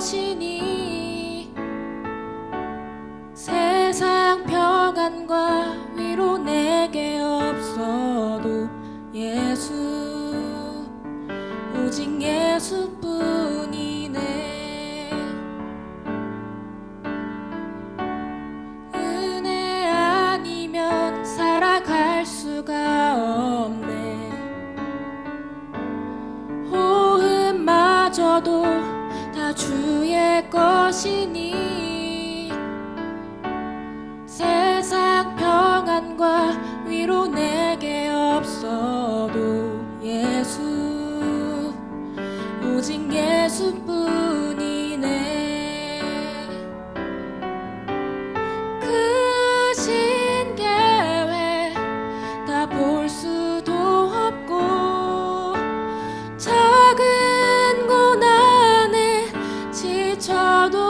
起你。 다 주의 것이니 세상 평안과 위로 내 지쳐도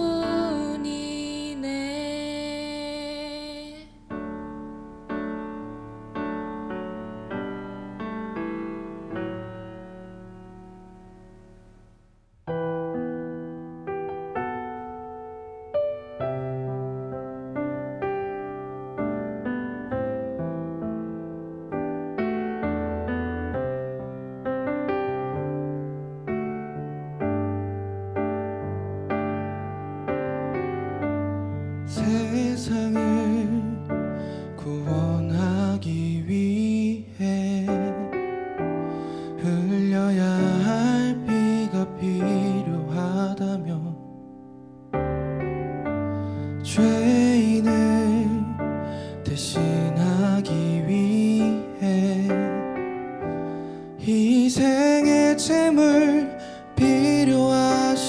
희생의 제물 필요하시다면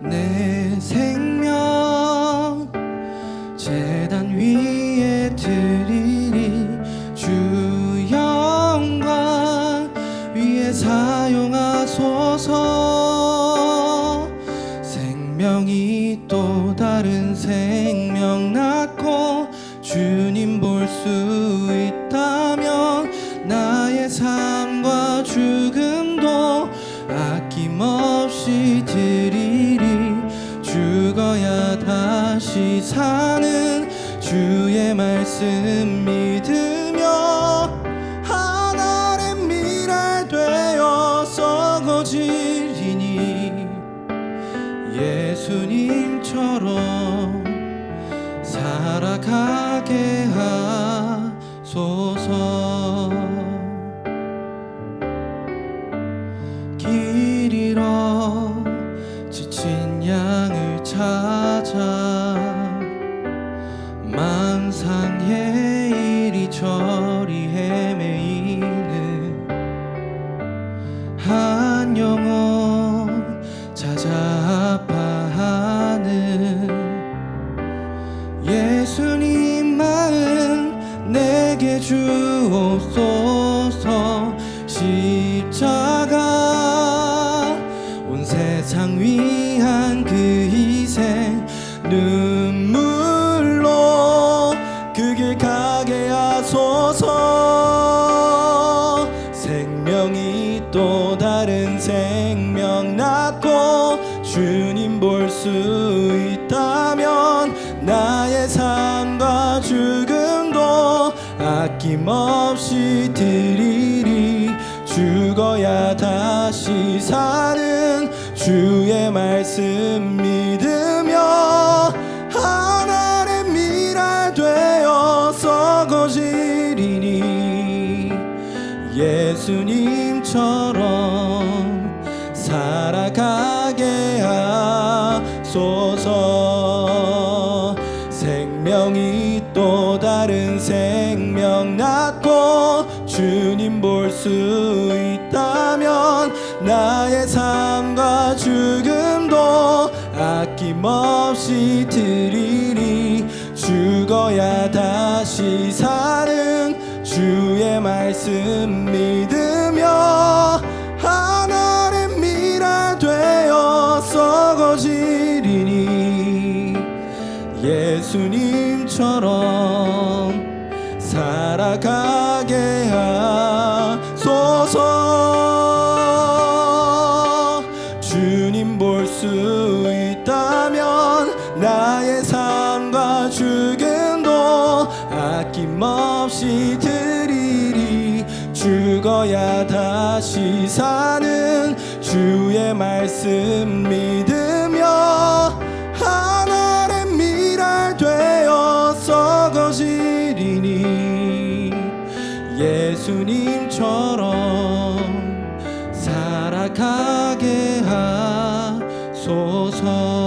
내 생명 재단 위에 드리리 주 영광 위에 사용하 아낌없이 드리리 죽어야 다시 사는 주의 말씀 믿으며 하나의 미랄 되어서 거지리니 예수님처럼 살아가게 하소서 십자가 온 세상 위한 그 희생 눈물로 그 길 가게 하소서. 생명이 또 다른 생명 낳고 주님 볼 수 있다면 나의 삶과 죽음도 아낌없이 드리리 죽어야 다시 사는 주의 말씀 믿으며 하나의 미랄 되어 서 거지리니 예수님처럼 살아가게 하소서. 생명이 또 다른 생명 낳고 주님 볼수 있다면 나의 삶과 죽음도 아낌없이 드리리. 죽어야 다시 사는 주의 말씀 믿으며 하나의 미랄 되어서 거지리니. 예수님처럼 살아가게 하소서 사는 주의 말씀 믿으며 하늘의 미랄 되어서 거지리니 예수님처럼 살아가게 하소서.